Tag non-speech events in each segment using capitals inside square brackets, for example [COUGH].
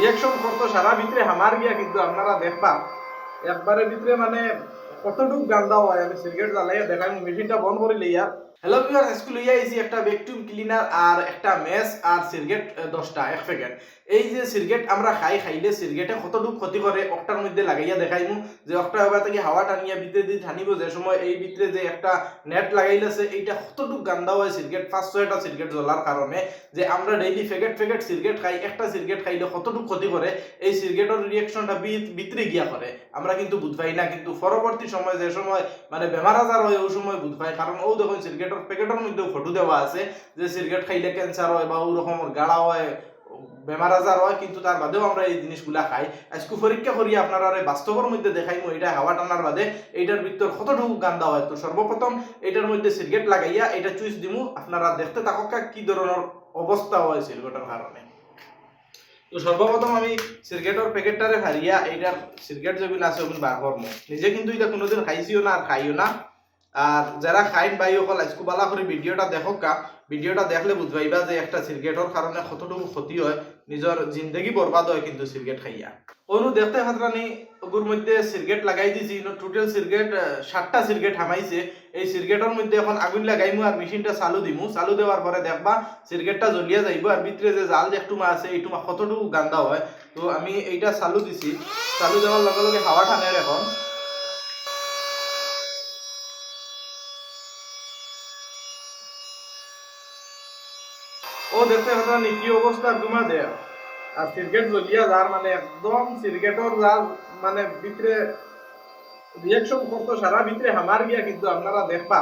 Reaction করতো, সারা ভিতরে হামার গিয়া কিন্তু আপনারা দেখবা, একবারে ভিতরে মানে কতটুক গান্দা হয়, আমি সিগারেট জ্বালাইয়া দেখাই মেশিনটা বন্ধ করে লইয়া হ্যালো ভিউয়ার আজকে লইয়া আইছি একটা ভ্যাকুয়াম ক্লিনার আর একটা মেস আর সিগারেট দশটা, এক প্যাকেট এই যে সিগারেট আমরা খাই, খাইলে সিগারেটে কতটুক ক্ষতি করে, অকটার মধ্যে লাগাইয়া দেখাইমু। যে অকটা এবার থেকে হাওয়া টানিয়া ভিতরে দিয়ে টানিব যে সময় এই ভিতরে যে একটা নেট লাগাইলেছে, এইটা কতটুক গান্দা হয় সিগারেট পাঁচ ছয়টা সিগারেট জ্বলার কারণে। যে আমরা ডেইলি ফেকেট ফেকেট সিগারেট খাই, একটা সিগারেট খাইলে কতটুকু ক্ষতি করে, এই সিগারেটের রিয়াকশনটা ভিতরে গিয়া করে। আমরা কিন্তু বুঝপাই না, কিন্তু পরবর্তী সময় যে সময় মানে বেমার আজার হয় ওই সময় বুঝপাই কারণ ও দেখুন সিগারেটের প্যাকেটের মধ্যেও ফটো দেওয়া আছে যে সিগারেট খাইলে ক্যান্সার হয় বা ওরকম গাড়া হয় বেমার আজার হয়, কিন্তু তার বাদেও আমরা এই জিনিসগুলা খাই। আজকে পরীক্ষা করি আপনারা বাস্তবের মধ্যে দেখাইমু এটা হাওয়া টানার বাদে এইটার ভিতর কতটুকু গান্দা হয়। তো সর্বপ্রথম এটার মধ্যে সিগারেট লাগাইয়া এটা চুইস দিমু, আপনারা দেখতে থাকা কি ধরনের অবস্থা হয় সিগারেটের কারণে তো সর্বপ্রথম আমি সিগারেটের প্যাকেটটারে হারিয়া এইটার সিগারেট যেগুলো আছে ওগুলো বার করব নিজে কিন্তু এটা কোনোদিন খাইছিও না আর খাইও না। আর যারা খাইন বাই অকল আজকু বালা করে ভিডিওটা দেখো কা ভিডিওটা দেখলে বুঝবাইবা যে একটা সিগারেটের কারণে কতটুকু ক্ষতি হয় নিজের জিন্দগি বরবাদ হয় কিন্তু সিগারেট খাইয়া। অনু দেখতে খাতরানি ওগুর মধ্যে সিগারেট লাগাই দিছি টোটাল সিগারেট সাতটা সিগারেট হামাইছে। এই সিগারেটের মধ্যে এখন আগুন লাগাইমু আর মেশিনটা চালু দিমু। চালু দেওয়ার পরে দেখবা সিগারেটটা জ্বলিয়া যাইব আর ভিতরে যে জাল একটুমা আছে এইটুমা কতটুকু গান্দা হয়। তো আমি এইটা চালু দিছি। চালু দেওয়ার লগে লগে হাওয়া টানের এখন। ও দেখতে কথা নীতি অবস্থার তোমার দেয়। আর সিগারেট জ্বলিয়া যার মানে একদম সিগারেটর যার মানে ভিতরে রিয়াকশন করতো সারা ভিতরে হামার গিয়া কিন্তু আপনারা দেখবা।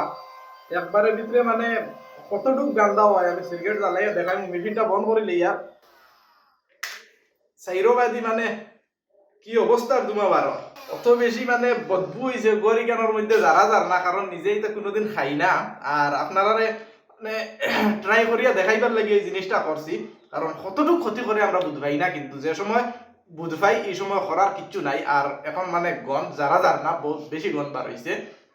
একবারে ভিতরে মানে কতটুক গান্দা হয়, আমি সিগারেট জ্বালাইয়া দেখাই মেশিনটা বন্ধ করে লইয়া সাইরোবাদি মানে কি অবস্থার দুমা বারো অত বেশি মানে বদবু হয়েছে গরি কানোর মধ্যে যারা যার না কারণ নিজেই তো কোনোদিন খাই না। আর আপনারা মানে [CLEARS THROAT] ট্রাই করিয়া দেখাইবার লাগে এই জিনিসটা করছি। কারণ কতটুকু ক্ষতি করে আমরা বুঝবাই না, কিন্তু যে সময় বুঝবাই এই সময় করার কিচ্ছু নাই। আর এখন মানে গন যারা যার না বহুত বেশি গন বার হয়েছে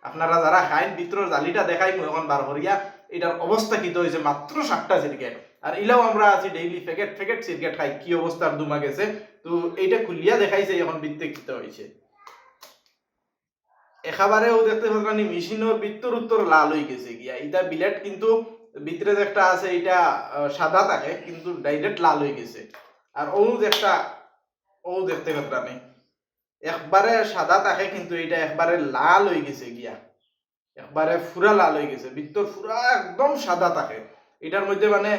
আপনারা যারা খাইন ভিতরের জালিটা দেখাই এখন বার করিয়া, এটার অবস্থা কি হয়েছে মাত্র সাতটা সিরকেট আর ইলাও আমরা আছি ডেইলি প্যাকেট প্যাকেট সিরকেট খাই, কি অবস্থার দুমা গেছে? তো এইটা খুলিয়া দেখাইছে এখন বৃত্তে কিতে হয়েছে একেবারেও দেখতে পাচ্ছি মেশিনের ভিতর উত্তর লাল হয়ে গেছে গিয়া। এটা বিলেট কিন্তু ভিতরে যে একটা আছে এটা সাদা থাকে, কিন্তু ডাইরেক্ট লাল হয়ে গেছে। আর ও যে একটা ও দেখতে পাচ্ছি একবারে সাদা থাকে, কিন্তু এটা একবারে লাল হয়ে গেছে গিয়া। একবারে ফুরা লাল হয়ে গেছে ভিতর ফুরা একদম সাদা থাকে। এটার মধ্যে মানে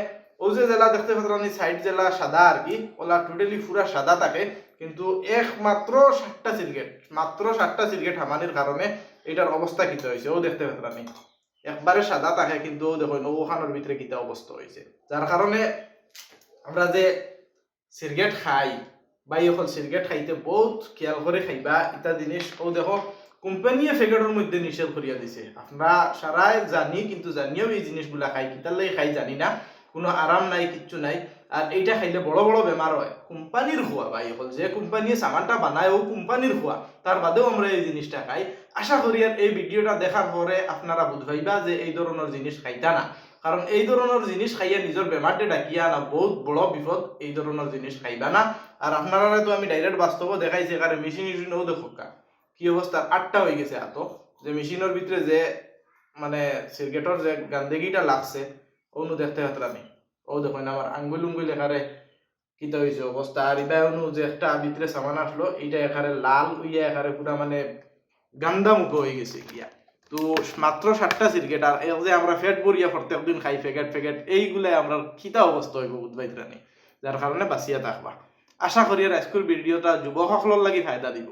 ও যে জেলা দেখতে পাচ্ছি সাইড জেলা সাদা আর কি, ওলা টোটালি ফুরা সাদা থাকে। কিন্তু একমাত্র সাতটা সিলগেট, মাত্র সাতটা সিলগেট হামানির কারণে এটার অবস্থা কিতে হয়েছে ও দেখতে পাচ্ছি একবারে সাদা থাকে, কিন্তু দেখো ওখানোর ভিতরে কিতা অবস্থা হয়েছে যার কারণে আমরা যে সিরগেট খাই বা অকল সিরগেট খাইতে বহুত খেয়াল করে খাইবা, ইটা জিনিস ও দেখো, কোম্পানিয়ে ফেকেটের মধ্যে নিষেধ করিয়া দিছে। আমরা সারাই জানি, কিন্তু জানিও এই জিনিসগুলা খাই কিতার লাগে খাই জানি না। কোনো আরাম নাই, কিচ্ছু নাই। আর এইটা খাইলে বড় বড় বেমার হয়। কোম্পানির খোয়া ভাই হল যে কোম্পানিয়ে সামানটা বানায়, ও কোম্পানির খোয়া তার বাদেও আমরা এই জিনিসটা খাই। আশা করি আর এই ভিডিওটা দেখার পরে আপনারা বুঝবাইবা যে এই ধরনের জিনিস খাইতা না। কারণ এই ধরনের জিনিস খাইয়া নিজের বেমারটা ডাকিয়া না, বহুত বড় বিপদ, এই ধরনের জিনিস খাইবা না। আর আপনারা তো আমি ডাইরেক্ট বাস্তব দেখাইছি কারণ মেশিন মেশিনও দেখো কা। কি অবস্থা? আটটা হয়ে গেছে এত যে মেশিনের ভিতরে যে মানে সিগারেটর যে গান্দেগিটা লাগছে অনু দেখতে পাত্রানি ও দেখো না আমার আঙ্গুল উঙ্গুল এখানে কিতা হয়েছে অবস্থা আর অনু যে একটা ভিতরে সামান আসলো এইটা এখানে লাল হইয়া এখানে পুরা মানে গান্দা মুখ হয়ে গেছে গিয়া তো মাত্র সাতটা সিরকেট আর এই যে আমরা ফেট বরিয়া প্রত্যেক দিন খাই ফেকেট ফেকেট এইগুলাই আমরা কিতা অবস্থা হইব বুধবাইত্রানি যার কারণে বাঁচিয়া থাকবা আশা করি আজকের ভিডিওটা যুবকসকলৰ লাগি ফায়দা দিব।